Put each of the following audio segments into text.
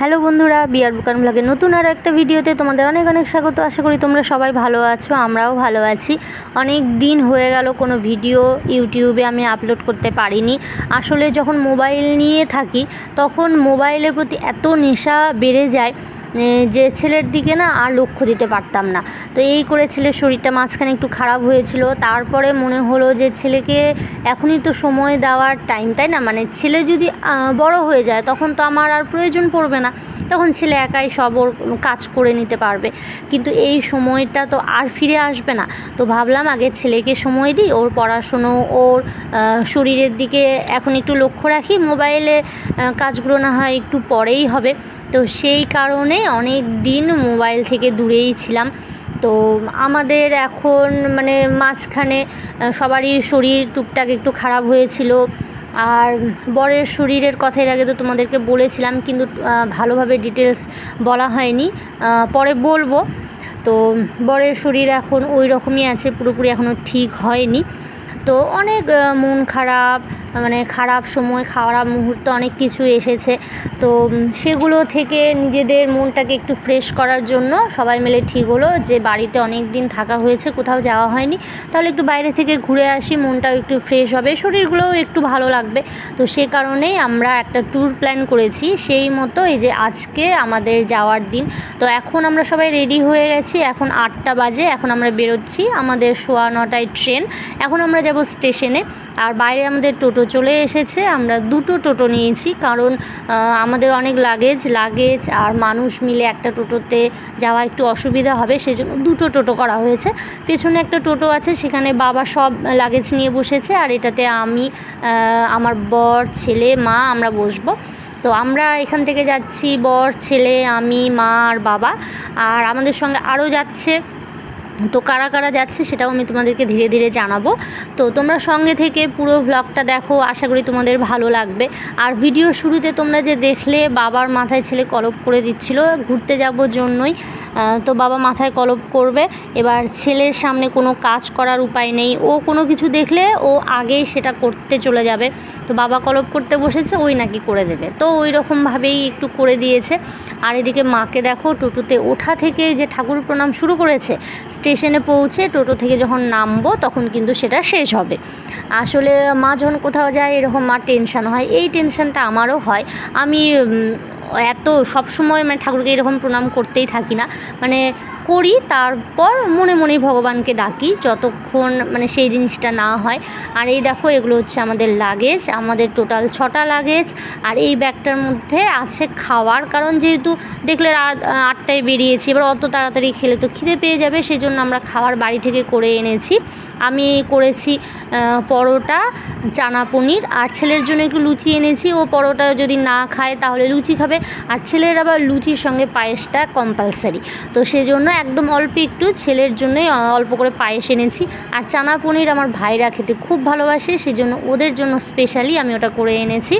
Hello বন্ধুরা বিয়ার বুকান ব্লগের নতুন আর একটা ভিডিওতে তোমাদের অনেক অনেক স্বাগত। আশা করি তোমরা সবাই ভালো আছো, আমরাও ভালো আছি। অনেক দিন হয়ে গেল, কোনো ভিডিও ইউটিউবে আমি আপলোড করতে পারিনি। আসলে যখন মোবাইল নিয়ে থাকি, তখন মোবাইলের প্রতি এত নেশা বেড়ে যায় যে ছেলের দিকে না আর লক্ষ্য দিতে পারতাম না। তো এই করে ছেলের শরীরটা মাঝখানে একটু খারাপ হয়েছিল। তারপরে মনে হলো যে ছেলেকে এখনই তো সময় দেওয়ার টাইম তাই না? মানে ছেলে যদি বড় হয়ে যায়, তখন তো আমার আর প্রয়োজন পড়বে না। তখন ছেলে একাই সব ওর কাজ করে নিতে পারবে। কিন্তু এই সময়টা তো আর ফিরে আসবে না। তো ভাবলাম আগে ছেলেকে সময় দিই, ওর পড়াশুনো, ওর শরীরের দিকে এখন একটু লক্ষ্য রাখি। মোবাইলে কাজগুলো না হয় একটু পরেই হবে। তো সেই কারণে অনেক দিন মোবাইল থেকে দূরেই ছিলাম। তো আমাদের এখন মানে মাঝখানে সবারই শরীর টুকটাক একটু খারাপ হয়েছিল। আর বরের শরীরের কথা এর আগে তো তোমাদেরকে বলেছিলাম, কিন্তু ভালোভাবে ডিটেলস বলা হয়নি। পরে বলব। তো, বরের শরীর এখন ওই রকমই আছে, পুরোপুরি এখনও ঠিক হয়নি। তো অনেক মন খারাপ মানে খারাপ সময়, খারাপ মুহূর্ত অনেক কিছু এসেছে। তো সেগুলো থেকে নিজেদের মনটাকে একটু ফ্রেশ করার জন্য সবাই মিলে ঠিক হলো যে বাড়িতে অনেক দিন থাকা হয়েছে, কোথাও যাওয়া হয়নি। তাহলে একটু বাইরে থেকে ঘুরে আসি, মনটাও একটু ফ্রেশ হবে, শরীরগুলোও একটু ভালো লাগবে। তো সে কারণেই আমরা একটা ট্যুর প্ল্যান করেছি সেই মতো, এই যে আজকে আমাদের যাওয়ার দিন। তো এখন আমরা সবাই রেডি হয়ে গেছি, এখন আটটা বাজে, এখন আমরা বেরোচ্ছি আমাদের সোয়া নটায় ট্রেন। এখন আমরা যাব স্টেশনে আর বাইরে আমাদের টোটো চলে এসেছে, আমরা দুটো টোটো নিয়েছি, কারণ আমাদের অনেক লাগেজ লাগেজ আর মানুষ মিলে একটা টোটোতে যাওয়া একটু অসুবিধা হবে, সেজন্য দুটো টোটো করা হয়েছে। পেছনে একটা টোটো আছে, সেখানে বাবা সব লাগেজ নিয়ে বসেছে, আর এটাতে আমি আমার বর, ছেলে, মা, আমরা বসবো। তো আমরা এখান থেকে যাচ্ছি, বর, ছেলে, আমি, মা আর বাবা। আর আমাদের সঙ্গে আরও যাচ্ছে তো কারা কারা যাচ্ছে সেটাও আমি তোমাদেরকে ধীরে ধীরে জানাব। তো তোমরা সঙ্গে থেকে পুরো ভ্লগটা দেখো, আশা করি তোমাদের ভালো লাগবে। আর ভিডিওর শুরুতে তোমরা যে দেখলে, বাবার মাথায় ছেলে কলপ করে দিচ্ছিল, ঘুরতে যাব জন্যই। তো বাবা মাথায় কলপ করবে। এবার ছেলের সামনে কোনো কাজ করার উপায় নেই। ও কোনো কিছু দেখলে ও আগেই সেটা করতে চলে যাবে। তো বাবা কলপ করতে বসেছে, ওই নাকি করে দেবে। তো ওই রকমভাবেই একটু করে দিয়েছে। আর এদিকে মাকে দেখো, টোটোতে ওঠা থেকে যে ঠাকুর প্রণাম শুরু করেছে স্টেশনে পৌঁছে টোটো থেকে যখন নামবো, তখন কিন্তু সেটা শেষ হবে। আসলে মা যখন কোথাও যায়, এরকম মা টেনশান হয়। এই টেনশানটা আমারও হয়। আমি এত সব সময় মানে ঠাকুরকে এরকম প্রণাম করতেই থাকি না। মানে করি, তারপর মনে মনেই ভগবানকে ডাকি যতক্ষণ মানে সেই জিনিসটা না হয়। আর এই দেখো, এগুলো হচ্ছে আমাদের লাগেজ আমাদের টোটাল ছটা লাগেজ আর এই ব্যাগটার মধ্যে আছে খাওয়ার। কারণ যেহেতু দেখলে রাত আটটায় বেরিয়েছি, এবার অত তাড়াতাড়ি খেলে তো খিদে পেয়ে যাবে সেই জন্য আমরা খাওয়ার বাড়ি থেকে করে এনেছি। আমি করেছি পরোটা, চানা পনির, আর ছেলের জন্য একটু লুচি এনেছি। ও পরোটা যদি না খায় তাহলে লুচি খাবে, আর ছেলের আবার লুচির সঙ্গে পায়েসটা কম্পালসারি তো সেজন্য একদম অল্প একটু ছেলের জন্যই অল্প করে পায়েস এনেছি। আর চানা পনির আমার ভাইরা খেতে খুব ভালোবাসে, সেজন্য ওদের জন্য স্পেশালি আমি ওটা করে এনেছি।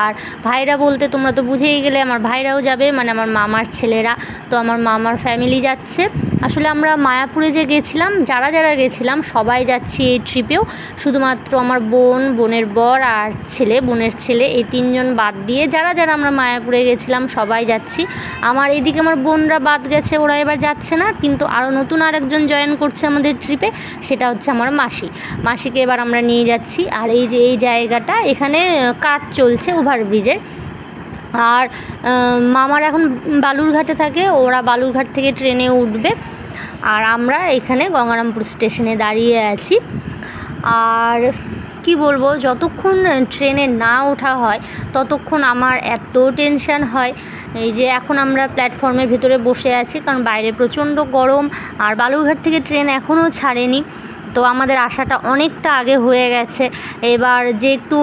আর ভাইরা বলতে তোমরা তো বুঝেই গেলে আমার ভাইরাও যাবে মানে আমার মামার ছেলেরা। তো আমার মামার ফ্যামিলি যাচ্ছে। আসলে আমরা মায়াপুরে যে গেছিলাম, যারা যারা গেছিলাম, সবাই যাচ্ছি এই ট্রিপেও শুধুমাত্র আমার বোন, বোনের বর আর ছেলে, বোনের ছেলে, এই তিনজন বাদ দিয়ে যারা যারা আমরা মায়াপুরে গেছিলাম, সবাই যাচ্ছি। আমার এদিকে আমার বোনরা বাদ গেছে, ওরা এবার যাচ্ছে না, কিন্তু আরও নতুন আর একজন জয়েন করছে আমাদের ট্রিপে সেটা হচ্ছে আমার মাসি। মাসিকে এবার আমরা নিয়ে যাচ্ছি। আর এই যে এই জায়গাটা, এখানে কাজ চলছে। ওভারব্রিজের আর মামার এখন বালুরঘাটে থাকে, ওরা বালুরঘাট থেকে ট্রেনে উঠবে। আর আমরা এখানে গঙ্গারামপুর স্টেশনে দাঁড়িয়ে আছি। আর কি বলব, যতক্ষণ ট্রেনে না ওঠা হয়, ততক্ষণ আমার এত টেনশান হয়। এই যে এখন আমরা প্ল্যাটফর্মের ভেতরে বসে আছি, কারণ বাইরে প্রচণ্ড গরম, আর বালুরঘাট থেকে ট্রেন এখনও ছাড়েনি। তো আমাদের আসাটা অনেকটা আগে হয়ে গেছে। এবার যে একটু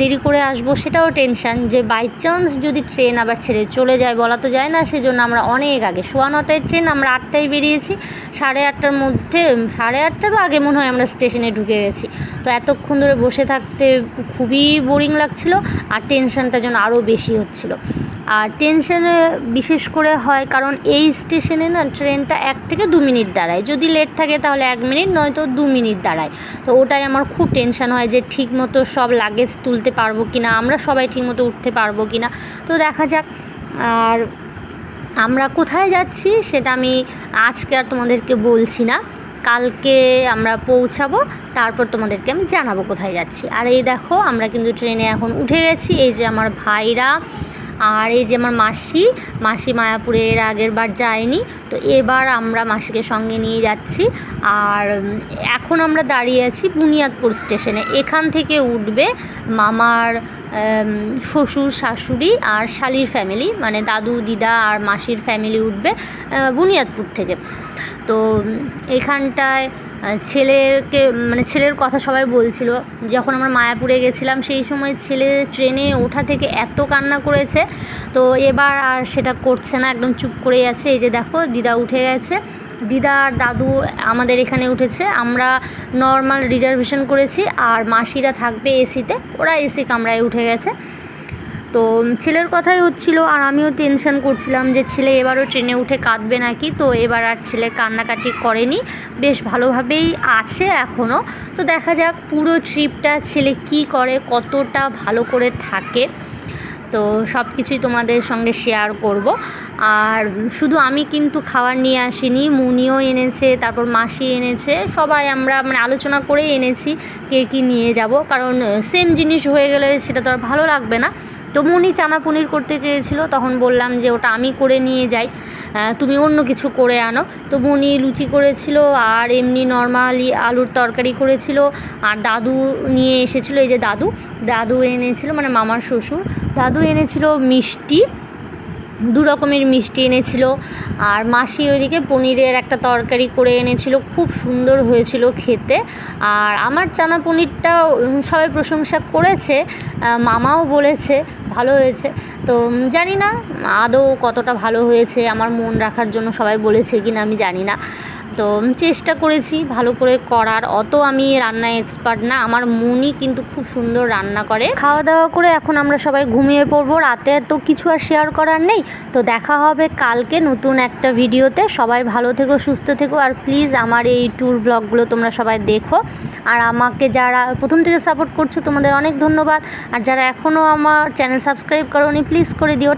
দেরি করে আসব সেটাও টেনশান যে বাই চান্স যদি ট্রেন আবার ছেড়ে চলে যায় বলা তো যায় না, সেজন্য আমরা অনেক আগে, সোয়া নটায় ট্রেন আমরা আটটায় বেরিয়েছি, সাড়ে আটটার মধ্যে, সাড়ে আটটারও আগে মনে হয় আমরা স্টেশনে ঢুকে গেছি। তো এতক্ষণ ধরে বসে থাকতে খুবই বোরিং লাগছিল আর টেনশানটা যেন আরও বেশি হচ্ছিল। আর টেনশানে বিশেষ করে হয় কারণ এই স্টেশনে না ট্রেনটা এক থেকে দু মিনিট দাঁড়ায়। যদি লেট থাকে তাহলে এক মিনিট, নয়তো দু মিনিট দাঁড়ায়। তো ওটাই আমার খুব টেনশন হয় যে ঠিক মতো সব লাগেজ তুলতে পারব কি না আমরা সবাই ঠিক মতো উঠতে পারব কি না তো দেখা যাক, আর আমরা কোথায় যাচ্ছি সেটা আমি আজকে আর তোমাদেরকে বলছি না। কালকে আমরা পৌঁছাবো, তারপর তোমাদেরকে আমি জানাব কোথায় যাচ্ছি। আর এই দেখো, আমরা কিন্তু ট্রেনে এখন উঠে গেছি। এই যে আমার ভাইরা আর এই যে আমার মাসি মাসি মায়াপুরে এর আগের বার যায়নি, তো এবার আমরা মাসিকে সঙ্গে নিয়ে যাচ্ছি। আর এখন আমরা দাঁড়িয়ে আছি বুনিয়াদপুর স্টেশনে। এখান থেকে উঠবে মামার শ্বশুর, শাশুড়ি আর শালির ফ্যামিলি মানে দাদু, দিদা আর মাসির ফ্যামিলি উঠবে বুনিয়াদপুর থেকে। তো এখানটায় ছেলেকে মানে ছেলের কথা সবাই বলছিল। যখন আমরা মায়াপুরে গেছিলাম, সেই সময় ছেলে ট্রেনে ওঠা থেকে এত কান্না করেছে। তো এবার আর সেটা করছে না, একদম চুপ করেই আছে। এই যে দেখো, দিদা উঠে গেছে। দিদা আর দাদু আমাদের এখানে উঠেছে। আমরা নর্মাল রিজার্ভেশন করেছি। আর মাসিরা থাকবে এসিতে ওরা এসি কামরায় উঠে গেছে। তো ছেলের কথাই হচ্ছিল, আর আমিও টেনশন করছিলাম যে ছেলে এবারও ট্রেনে উঠে কাঁদবে নাকি? তো এবার আর ছেলে কান্নাকাটি করেনি। বেশ ভালোভাবেই আছে এখনও তো দেখা যাক পুরো ট্রিপটা ছেলে কি করে, কতটা ভালো করে থাকে। তো সব কিছুই তোমাদের সঙ্গে শেয়ার করব। আর শুধু আমি কিন্তু খাবার নিয়ে আসিনি, মুনিও এনেছে, তারপর মাসি এনেছে, সবাই আমরা মানে আলোচনা করেই এনেছি কে কী নিয়ে যাব। কারণ সেম জিনিস হয়ে গেলে সেটা তো আর ভালো লাগবে না। তো মনি চানা পনির করতে চেয়েছিল, তখন বললাম যে ওটা আমি করে নিয়ে যাই তুমি অন্য কিছু করে আনো। তো মনি লুচি করেছিল, আর এমনি নর্মালি আলুর তরকারি করেছিল, আর দাদু নিয়ে এসেছিল, এই যে দাদু দাদু এনেছিল মানে মামার শ্বশুর, দাদু এনেছিল মিষ্টি দু রকমের মিষ্টি এনেছিল। আর মাসি ওইদিকে পনিরের একটা তরকারি করে এনেছিল। খুব সুন্দর হয়েছিল খেতে। আর আমার চানা পনিরটা সবাই প্রশংসা করেছে। মামাও বলেছে, ভালো হয়েছে। তো জানি না, আদৌ কতটা ভালো হয়েছে। আমার মন রাখার জন্য সবাই বলেছে কি না আমি জানি না। তো চেষ্টা করেছি ভালো করে করার। অত আমি রান্নায় এক্সপার্ট না, আমার মনই কিন্তু খুব সুন্দর রান্না করে। খাওয়া দাওয়া করে এখন আমরা সবাই ঘুমিয়ে পড়ব, রাতে তো কিছু আর শেয়ার করার নেই। তো দেখা হবে কালকে নতুন একটা ভিডিওতে। সবাই ভালো থেকো, সুস্থ থেকো, আর প্লিজ আমার এই ট্যুর ব্লগগুলো তোমরা সবাই দেখো। আর আমাকে যারা প্রথম থেকে সাপোর্ট করছ, তোমাদের অনেক ধন্যবাদ। আর যারা এখনও আমার চ্যানেল সাবস্ক্রাইব করোনি প্লিজ করে দিও।